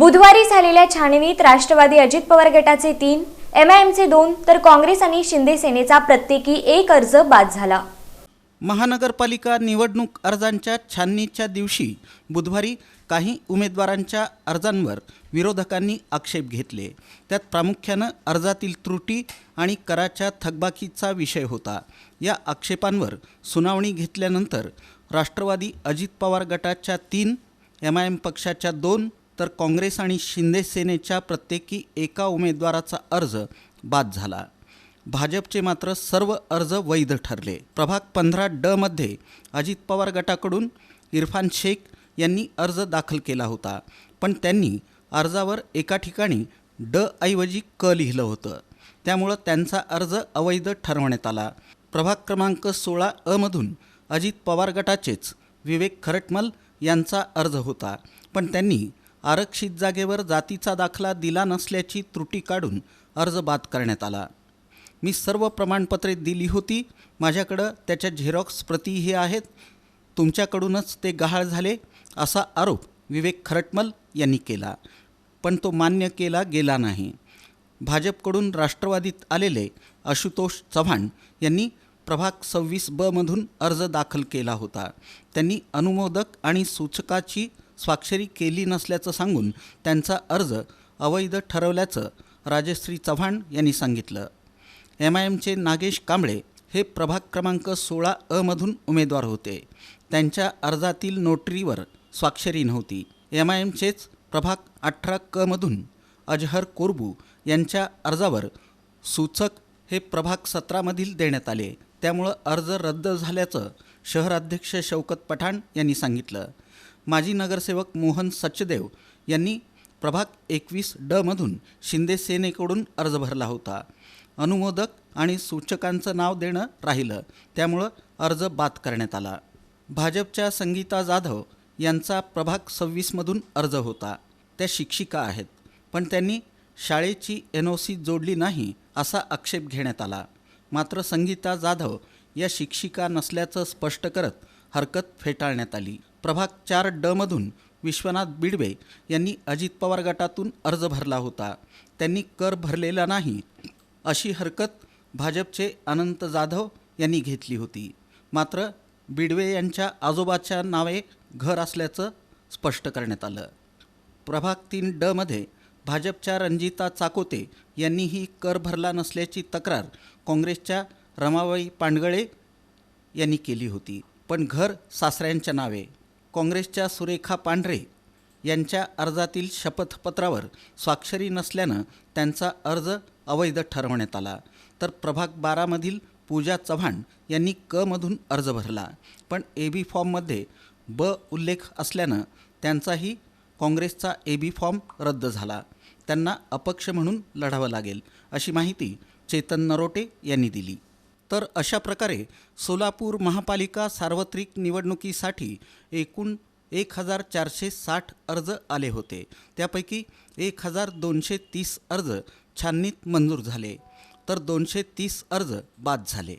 बुधवारी झालेल्या छाननीत राष्ट्रवादी अजित पवार गटाचे तीन एम आय एमचे दोन तर काँग्रेस आणि शिंदे सेनेचा प्रत्येकी एक अर्ज बाद झाला. महानगरपालिका निवडणूक अर्जांच्या छाननीच्या दिवशी बुधवारी काही उमेदवारांच्या अर्जांवर विरोधकांनी आक्षेप घेतले. त्यात प्रामुख्यानं अर्जातील त्रुटी आणि कराच्या थकबाकीचा विषय होता. या आक्षेपांवर सुनावणी घेतल्यानंतर राष्ट्रवादी अजित पवार गटाच्या तीन एम आय एम पक्षाच्या दोन तर काँग्रेस आणि शिंदे सेनेच्या प्रत्येकी एका उमेदवाराचा अर्ज बाद झाला. भाजपचे मात्र सर्व अर्ज वैध ठरले. प्रभाग पंधरा ड मध्ये अजित पवार गटाकडून इरफान शेख यांनी अर्ज दाखल केला होता. पण त्यांनी अर्जावर एका ठिकाणी ड ऐवजी क लिहिलं होतं. त्यामुळं त्यांचा अर्ज अवैध ठरवण्यात आला. प्रभाग क्रमांक सोळा अमधून अजित पवार गटाचेच विवेक खरटमल यांचा अर्ज होता. पण त्यांनी आरक्षित जागेवर जातीचा दाखला दिला नसल्याची त्रुटी काढून अर्ज बाद करण्यात आला. मी सर्व प्रमाणपत्रे दिली होती. माझ्याकडं त्याच्या झेरॉक्स प्रतीही आहेत. तुमच्याकडूनच ते गहाळ झाले असा आरोप विवेक खरटमल यांनी केला. पण तो मान्य केला गेला नाही. भाजपकडून राष्ट्रवादीत आलेले आशुतोष चव्हाण यांनी प्रभाग सव्वीस ब मधून अर्ज दाखल केला होता. त्यांनी अनुमोदक आणि सूचकाची स्वाक्षरी केली नसल्याचं सांगून त्यांचा अर्ज अवैध ठरवल्याचं राजश्री चव्हाण यांनी सांगितलं. एम आय एमचे नागेश कांबळे हे प्रभाग क्रमांक सोळा अमधून उमेदवार होते. त्यांच्या अर्जातील नोटरीवर स्वाक्षरी नव्हती. एम आय एमचेच प्रभाग अठरा क मधून अजहर कोरबू यांच्या अर्जावर सूचक हे प्रभाग सतरामधील देण्यात आले. त्यामुळं अर्ज रद्द झाल्याचं शहराध्यक्ष शौकत पठाण यांनी सांगितलं. माजी नगरसेवक मोहन सचदेव यांनी प्रभाग एकवीस डमधून शिंदे सेनेकडून अर्ज भरला होता. अनुमोदक आणि सूचकांचं नाव देणं राहिलं. त्यामुळं अर्ज बाद करण्यात आला. भाजपच्या संगीता जाधव यांचा प्रभाग सव्वीसमधून अर्ज होता. त्या शिक्षिका आहेत पण त्यांनी शाळेची एन ओ सी जोडली नाही असा आक्षेप घेण्यात आला. मात्र संगीता जाधव या शिक्षिका नसल्याचं स्पष्ट करत हरकत फेटाळण्यात आली. प्रभाग चार डमधून विश्वनाथ बिडवे यांनी अजित पवार गटातून अर्ज भरला होता. त्यांनी कर भरलेला नाही अशी हरकत भाजपचे अनंत जाधव यांनी घेतली होती. मात्र बिडवे यांच्या आजोबाच्या नावे घर असल्याचं स्पष्ट करण्यात आलं. प्रभाग तीन डमध्ये भाजपच्या रंजिता चाकोते यांनीही कर भरला नसल्याची तक्रार काँग्रेसच्या रमाबाई पांडगळे यांनी केली होती. पण घर सासऱ्यांच्या नावे काँग्रेसच्या सुरेखा पांढरे यांच्या अर्जातील शपथपत्रावर स्वाक्षरी नसल्यानं त्यांचा अर्ज अवैध ठरवण्यात आला. तर प्रभाग बारामधील पूजा चव्हाण यांनी क मधून अर्ज भरला. पण ए बी फॉर्ममध्ये ब उल्लेख असल्यानं त्यांचाही काँग्रेसचा ए बी फॉर्म रद्द झाला. त्यांना अपक्ष म्हणून लढावं लागेल अशी माहिती चेतन नरोटे यांनी दिली. तर अशा प्रकारे सोलापूर महापालिका सार्वत्रिक निवडणुकीसाठी एकूण एक हजार चारशे साठ अर्ज आले होते. त्यापैकी एक हजार दोनशे तीस अर्ज छाननीत मंजूर झाले. तर दोनशे तीस अर्ज बाद झाले.